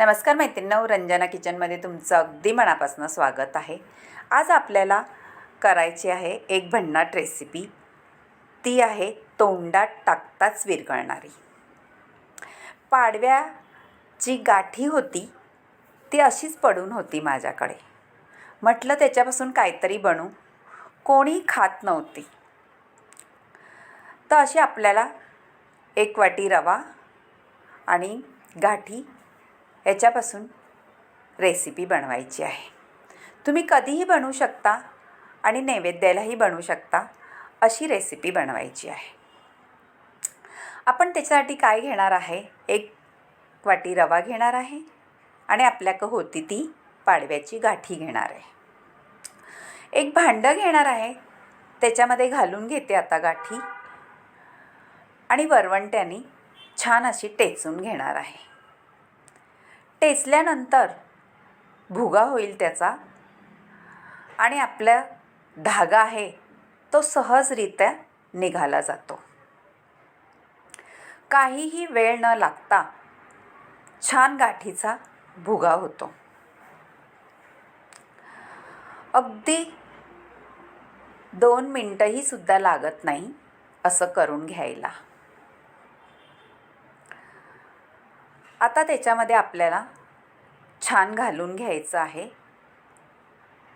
नमस्कार मैत्रिणींनो रंजना किचनमध्ये तुमचं अगदी मनापासून स्वागत आहे. आज आपल्याला करायची आहे एक भन्नाट रेसिपी ती आहे तोंडात टाकताच विरघळणारी. पाडव्याची गाठी होती ती अशीच पडून होती माझ्याकडे. म्हटलं त्याच्यापासून काहीतरी बनू. कोणी खात नव्हती. तर अशी आपल्याला एक वाटी रवा आणि गाठी याच्यापासून रेसिपी बनवायची आहे. तुम्ही कधीही बनवू शकता आणि नैवेद्यालाही बनवू शकता अशी रेसिपी बनवायची आहे. आपण त्याच्यासाठी काय घेणार आहे? एक वाटी रवा घेणार आहे आणि आपल्याकडं होती ती पाडव्याची गाठी घेणार आहे. एक भांडं घेणार आहे. त्याच्यामध्ये घालून घेते आता गाठी. आणि वरवंट्याने छान अशी टेचून घेणार आहे. टेचल्यानंतर भुगा होईल त्याचा. आणि आपला धागा आहे तो सहजरित्या निघाला जातो. काहीही वेळ न लागता छान गाठीचा भुगा होतो. अगदी दोन मिनटंही सुद्धा लागत नाही असं करून घ्यायला. आता त्याच्यामध्ये आपल्याला छान घालून घ्यायचं आहे.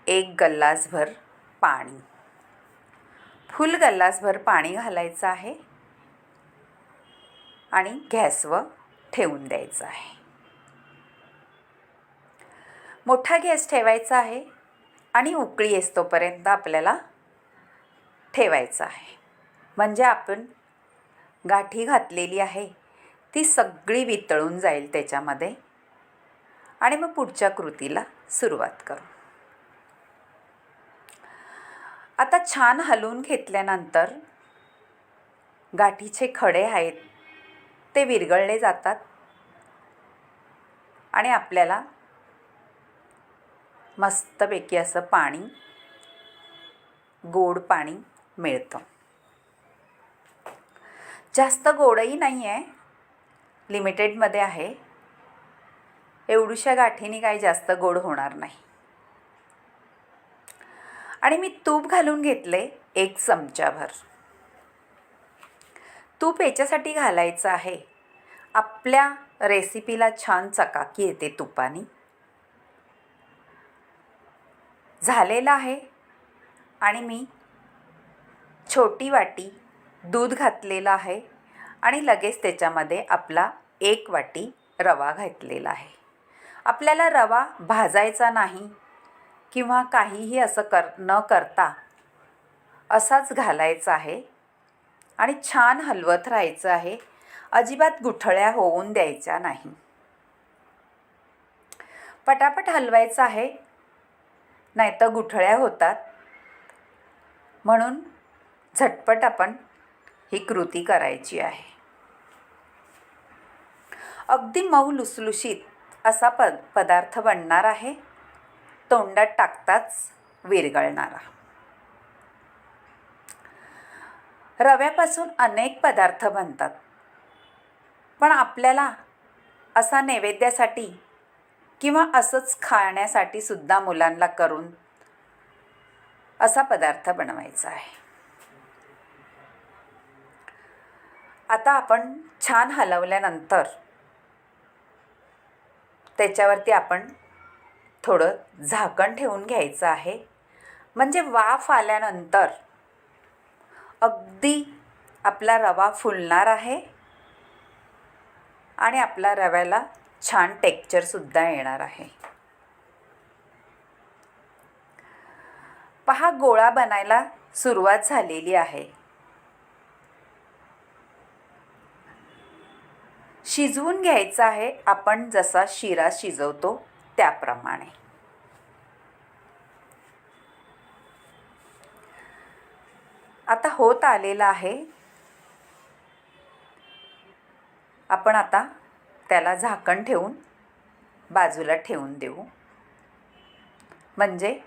एक गल्लासभर पाणी. फुल गल्लासभर पाणी घालायचं आहे. आणि गॅसवर ठेवून द्यायचं आहे. मोठा गॅस ठेवायचा आहे आणि उकळी येतोपर्यंत आपल्याला ठेवायचं आहे. म्हणजे आपण गाठी घातलेली आहे ती सगळी वितळून जाईल त्याच्यामध्ये. आणि मग पुढच्या कृतीला सुरुवात करू. आता छान हलवून घेतल्यानंतर गाठीचे खडे आहेत ते विरघळले जातात आणि आपल्याला मस्तपैकी असं पाणी गोड पाणी मिळतं. जास्त गोडही नाही आहे लिमिटेडमध्ये आहे. एवढूशा गाठीने काही जास्त गोड होणार नाही. आणि मी तूप घालून घेतले एक चमचाभर. तूप याच्यासाठी घालायचं आहे. आपल्या रेसिपीला छान चकाकी येते तुपानी. झालेलं आहे. आणि मी छोटी वाटी दूध घातलेलं आहे. आणि लगेच त्याच्यामध्ये आपला एक वाटी रवा घातलेला आहे. आपल्याला रवा भाजायचा नाही किंवा काहीही असं कर न करता असाच घालायचा आहे आणि छान हलवत राहायचं आहे अजिबात गुठळ्या होऊन द्यायच्या नाही. पटापट हलवायचं आहे नाहीतर गुठळ्या होतात. म्हणून झटपट आपण ही कृती करायची आहे. अगदी मऊ लुसलुशीत असा पद पदार्थ बनणार आहे. तोंडात टाकताच विरगळणारा. रव्यापासून अनेक पदार्थ बनतात. पण आपल्याला असा नैवेद्यासाठी किंवा असंच खाण्यासाठी सुद्धा मुलांना करून असा पदार्थ बनवायचा आहे. आता आपण छान हलवल्यानंतर त्याच्यावरती आपण थोडं झाकण ठेवून घ्यायचं आहे. म्हणजे वाफ आल्यानंतर अगदी आपला रवा फुलणार आहे. आणि आपल्या रव्याला छान टेक्चरसुद्धा येणार आहे. पहा गोळा बनायला सुरुवात झालेली आहे. शिजवून घ्यायचं आहे. आपण जसा शिरा शिजवतो त्याप्रमाणे. आता होत आलेला आहे. आपण आता त्याला झाकण ठेवून बाजूला ठेवून देऊ. म्हणजे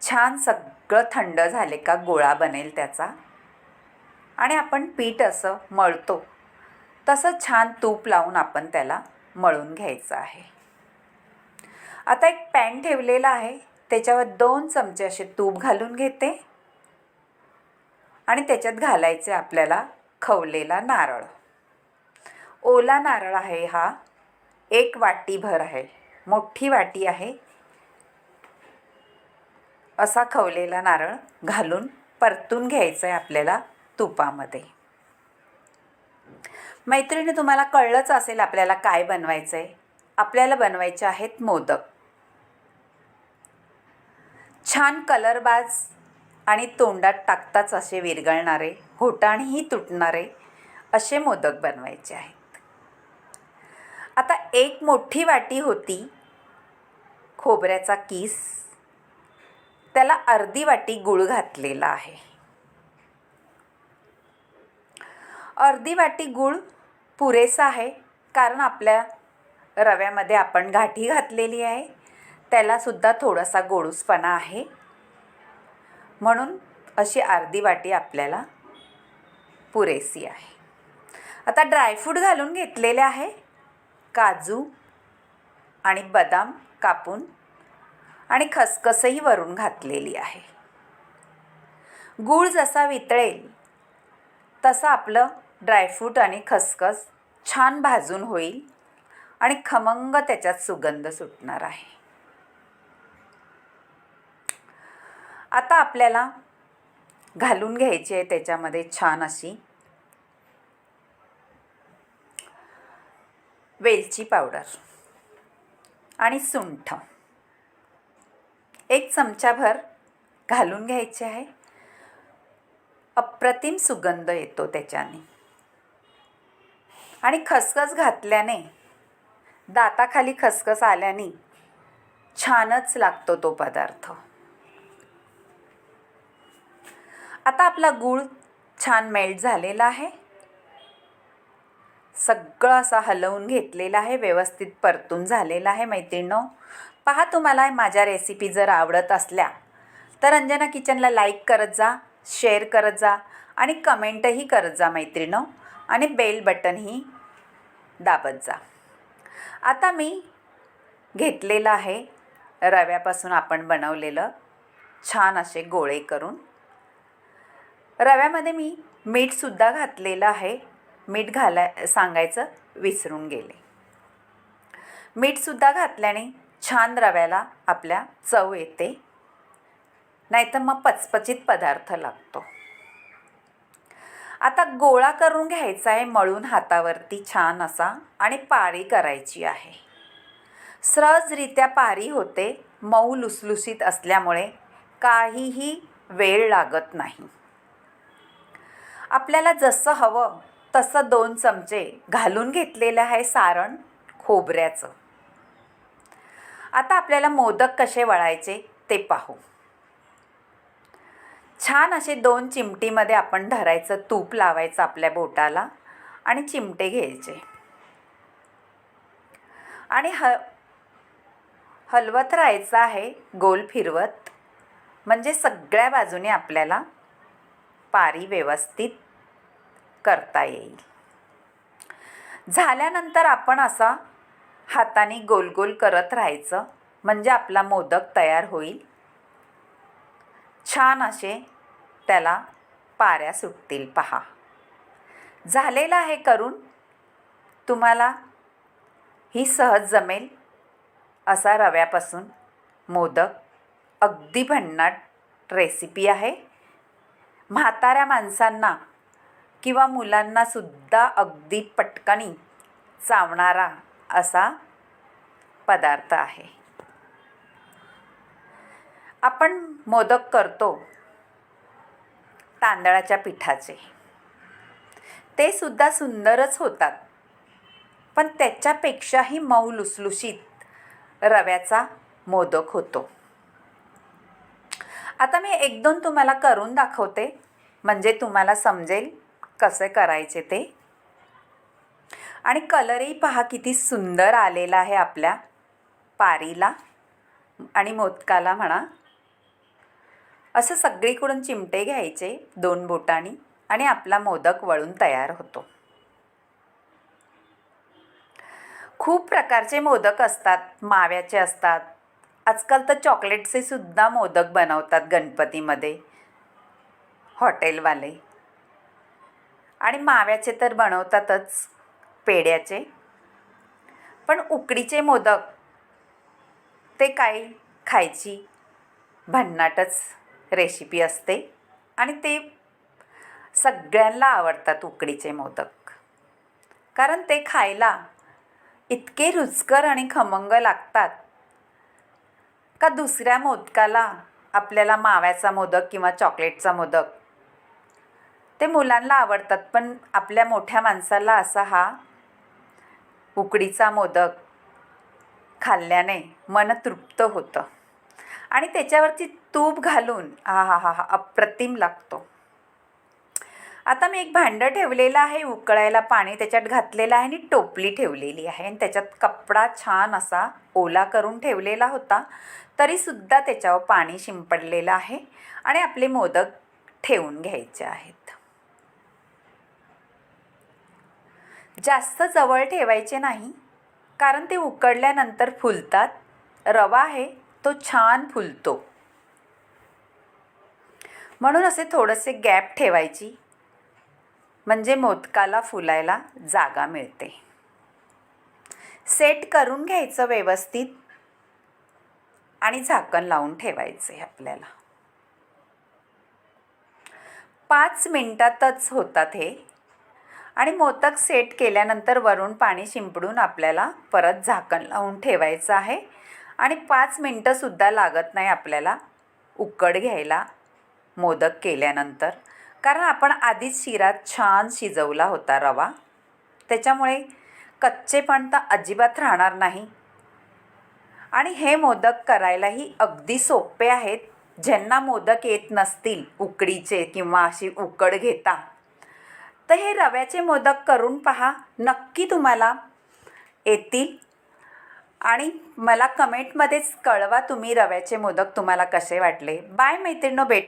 छान सगळं थंड झाले का गोळा बनेल त्याचा. आणि आपण पीठ असं मळतो. तसं छान तूप लावून आपण त्याला मळून घ्यायचं आहे. आता एक पॅन ठेवलेला आहे. त्याच्यावर दोन चमचे असे तूप घालून घेते. आणि त्याच्यात घालायचे आपल्याला खवलेला नारळ. ओला नारळ आहे हा. एक वाटीभर आहे. मोठी वाटी आहे. असा खवलेला नारळ घालून परतून घ्यायचं आहे आपल्याला तुपामध्ये. मैत्रिणी तुम्हाला कळलंच असेल आपल्याला काय बनवायचं आहे आपल्याला बनवायचे आहेत मोदक. छान कलरबाज आणि तोंडात टाकताच असे विरघळणारे होटाणीही तुटणारे असे मोदक बनवायचे आहेत. आता एक मोठी वाटी होती खोबऱ्याचा किस. त्याला अर्धी वाटी गुळ घातलेला आहे. अर्धी वाटी गुळ पुरेसा आहे. कारण आपल्या रव्यामध्ये आपण गाठी घातलेली आहे. त्यालासुद्धा थोडासा गोडूसपणा आहे. म्हणून अशी अर्धी वाटी आपल्याला पुरेसी आहे. आता ड्रायफ्रूट घालून घेतलेले आहे. काजू आणि बदाम कापून आणि खसखसही वरून घातलेली आहे. गूळ जसा वितळेल तसं आपलं ड्रायफ्रूट आणि खसखस छान भाजून होईल आणि खमंग त्याच्यात सुगंध सुटणार आहे. आता आपल्याला घालून घ्यायची आहे त्याच्यामध्ये छान अशी वेलची पावडर आणि सुंठ. एक चमचाभर घालून घ्यायचे आहे. अप्रतिम सुगंध येतो त्याच्याने. आणि खसखस घातल्याने दाताखाली खसखस आल्याने छानच लागतो तो पदार्थ. आता आपला गूळ छान मेल्ट झालेला आहे. सगळं असा हलवून घेतलेला आहे व्यवस्थित परतून झालेला आहे मैत्रिणो पहा तुम्हाला माझ्या रेसिपी जर आवडत असल्या तर अंजना किचनला लाईक करत जा शेअर करत जा आणि कमेंटही करत जा मैत्रिणो आणि बेल बटनही दाबत जा. आता मी घेतलेलं आहे रव्यापासून आपण बनवलेलं छान असे गोळे करून. रव्यामध्ये मी मीठसुद्धा घातलेलं आहे. मीठ घालाय सांगायचं विसरून गेले. मीठसुद्धा घातल्याने छान रव्याला आपल्या चव येते. नाहीतर मग पचपचित पदार्थ लागतो. आता गोळा करून घ्यायचा आहे मळून हातावरती छान असा आणि पारी करायची आहे. सहजरित्या पारी होते मऊ लुसलुसीत असल्यामुळे काहीही वेळ लागत नाही. आपल्याला जसं हवं तसं दोन चमचे घालून घेतलेलं आहे सारण खोबऱ्याचं. आता आपल्याला मोदक कसे वळायचे ते पाहू. छान असे दोन चिमटीमध्ये आपण धरायचं तूप लावायचं आपल्या बोटाला आणि चिमटे घ्यायचे. आणि ह हलवत राहायचं आहे गोल फिरवत. म्हणजे सगळ्या बाजूने आपल्याला पारी व्यवस्थित करता येईल. झाल्यानंतर आपण असा हाताने गोल गोल करत राहायचं. म्हणजे आपला मोदक तयार होईल. छान असे त्याला पाऱ्या सुटतील पहा. झालेलं आहे करून तुम्हाला ही सहज जमेल असा रव्यापासून मोदक अगदी भन्नाट रेसिपी आहे. म्हाताऱ्या माणसांना किंवा मुलांनासुद्धा अगदी पटकनी चावणारा असा पदार्थ आहे. आपण मोदक करतो तांदळाच्या पिठाचे. ते सुद्धा सुंदरच होतात. पण त्याच्यापेक्षाही मऊ लुसलुशीत रव्याचा मोदक होतो. आता मी एक दोन तुम्हाला करून दाखवते. म्हणजे तुम्हाला समजेल कसे करायचे ते. आणि कलरही पहा किती सुंदर आलेला आहे आपल्या पारीला आणि मोदकाला म्हणा. असं सगळीकडून चिमटे घ्यायचे दोन बोटांनी आणि आपला मोदक वळून तयार होतो. खूप प्रकारचे मोदक असतात माव्याचे असतात. आजकाल तर चॉकलेटचे सुद्धा मोदक बनवतात गणपतीमध्ये हॉटेलवाले. आणि माव्याचे तर बनवतातच पेढ्याचे. पण उकडीचे मोदक ते काही खायची भन्नाटच रेसिपी असते आणि ते सगळ्यांना आवडतात उकडीचे मोदक. कारण ते खायला इतके रुचकर आणि खमंग लागतात का दुसऱ्या मोदकाला आपल्याला माव्याचा मोदक किंवा चॉकलेटचा मोदक ते मुलांना आवडतात पण आपल्या मोठ्या माणसाला असा हा उकडीचा मोदक खाल्ल्याने मन तृप्त होतं. आणि त्याच्यावरती तूप घालून हा हा हा हा अप्रतिम लागतो. आता मी एक भांडं ठेवलेलं आहे उकळायला पाणी त्याच्यात घातलेलं आहे आणि टोपली ठेवलेली आहे. आणि त्याच्यात कपडा छान असा ओला करून ठेवलेला होता तरीसुद्धा त्याच्यावर पाणी शिंपडलेलं आहे आणि आपले मोदक ठेवून घ्यायचे आहेत. जास्त जवळ ठेवायचे नाही कारण ते उकडल्यानंतर फुलतात. रवा आहे तो छान फुलतो. म्हणून असे थोडेसे गॅप ठेवायची. म्हणजे मोदकाला फुलायला जागा मिळते. सेट करून घ्यायचं व्यवस्थित. आणि झाकण लावून ठेवायचे आपल्याला. पाच मिनटातच होतात हे. आणि मोदक सेट केल्यानंतर वरून पाणी शिंपडून आपल्याला परत झाकण लावून ठेवायचं आहे. आणि पाच मिनटंसुद्धा लागत नाही आपल्याला उकड घ्यायला मोदक केल्यानंतर. कारण आपण आधीच शिरात छान शिजवला होता रवा. त्याच्यामुळे कच्चेपण तर अजिबात राहणार नाही. आणि हे मोदक करायलाही अगदी सोपे आहेत. ज्यांना मोदक येत नसतील उकडीचे किंवा अशी उकड घेता. तर हे रव्याचे मोदक करून पहा. नक्की तुम्हाला येतील. आणि मला कमेंटमध्येच कळवा तुम्ही रव्याचे मोदक तुम्हाला कसे वाटले. बाय मैत्रिणो भेट